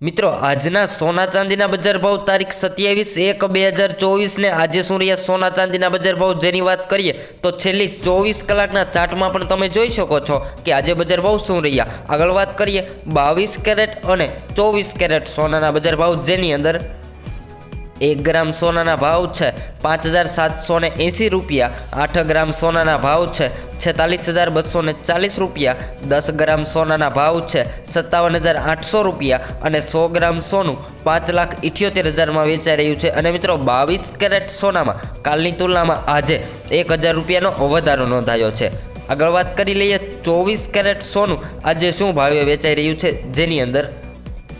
મિત્રો, આજના સોના ચાંદીના બજાર ભાવ તારીખ સત્યાવીસ એક બે હજાર ચોવીસને આજે શું રહ્યા સોના ચાંદીના બજાર ભાવ? જેની વાત કરીએ તો છેલ્લી ચોવીસ કલાકના ચાર્ટમાં પણ તમે જોઈ શકો છો કે આજે બજાર ભાવ શું રહ્યા. આગળ વાત કરીએ, બાવીસ કેરેટ અને ચોવીસ કેરેટ સોનાના બજાર ભાવ જેની અંદર એક ગ્રામ સોનાના ભાવ છે પાંચ હજાર સાતસો ને એંસી રૂપિયા, આઠ ગ્રામ સોનાના ભાવ છે છેતાલીસ હજાર બસો ને ચાલીસ રૂપિયા, દસ ગ્રામ સોનાના ભાવ છે સત્તાવન હજાર આઠસો રૂપિયા અને સો ગ્રામ સોનું પાંચ લાખ ઇઠ્યોતેર હજારમાં વેચાઈ રહ્યું છે. અને મિત્રો, બાવીસ કેરેટ સોનામાં કાલની તુલનામાં આજે એક હજાર રૂપિયાનો વધારો નોંધાયો છે. આગળ વાત કરી લઈએ, ચોવીસ કેરેટ સોનું આજે શું ભાવે વેચાઈ રહ્યું છે? જેની અંદર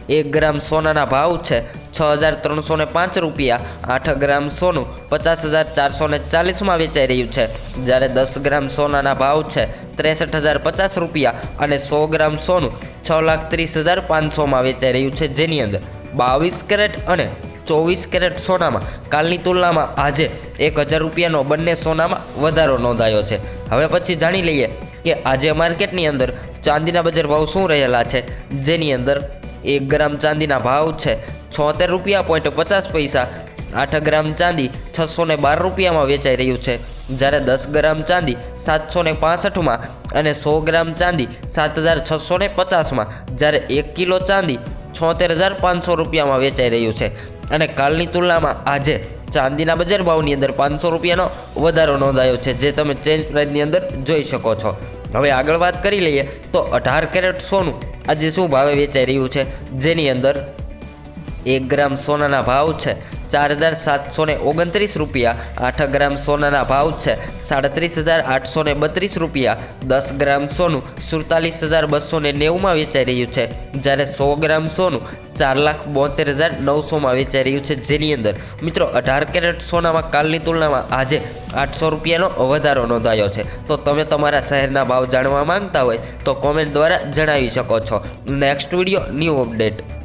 એક ગ્રામ સોનાના ભાવ છે છ હજાર ત્રણસો ને પાંચ રૂપિયા, આઠ ગ્રામ સોનું પચાસ હજાર ચારસો ને ચાલીસમાં વેચાઈ રહ્યું છે. જ્યારે દસ ગ્રામ સોનાના ભાવ છે ત્રેસઠ હજાર પચાસ રૂપિયા અને સો ગ્રામ સોનું છ લાખ ત્રીસ હજાર પાંચસોમાં વેચાઈ રહ્યું છે. જેની અંદર બાવીસ કેરેટ અને ચોવીસ કેરેટ સોનામાં કાલની તુલનામાં આજે એક હજાર રૂપિયાનો બંને સોનામાં વધારો નોંધાયો છે. હવે પછી જાણી લઈએ કે આજે માર્કેટની અંદર ચાંદીના બજાર ભાવ શું રહેલા છે. જેની અંદર એક ગ્રામ ચાંદીના ભાવ છે. છોતેર રૂપિયા પોઈન્ટ પચાસ પૈસા. આઠ ગ્રામ ચાંદી છસો ને બાર રૂપિયામાં વેચાઈ રહ્યું છે. જ્યારે દસ ગ્રામ ચાંદી સાતસો ને પાસઠમાં અને સો ગ્રામ ચાંદી સાત હજાર છસો ને પચાસમાં. જ્યારે એક કિલો ચાંદી છોતેર હજાર પાંચસો રૂપિયામાં વેચાઈ રહ્યું છે. અને કાલની તુલનામાં આજે ચાંદીના બજાર ભાવની અંદર પાંચસો રૂપિયાનો વધારો નોંધાયો છે, જે તમે ચેન્જ પ્રાઇસની અંદર જોઈ શકો છો. હવે આગળ વાત કરી લઈએ તો અઢાર કેરેટ સોનું આજે શું ભાવે વેચાઈ રહ્યું છે? જેની અંદર એક ગ્રામ સોનાના ભાવ છે. ચાર હજાર સાતસો ને ઓગણત્રીસ રૂપિયા, આઠ ગ્રામ સોનાના ભાવ છે. સાડત્રીસ હજાર આઠસો ને બત્રીસ રૂપિયા, દસ ગ્રામ સોનું, સુડતાલીસ હજાર બસો ને નેવુંમાં વેચાઈ રહ્યું છે. જ્યારે સો ગ્રામ સોનું ચાર લાખ બોતેર હજાર નવસોમાં વેચાઈ રહ્યું છે. જેની અંદર મિત્રો અઢાર કેરેટ સોનામાં કાલની તુલનામાં આજે આઠસો રૂપિયાનો વધારો નોંધાયો છે. તો તમે તમારા શહેરના ભાવ જાણવા માંગતા હોય તો કોમેન્ટ દ્વારા જણાવી શકો છો. Next video new update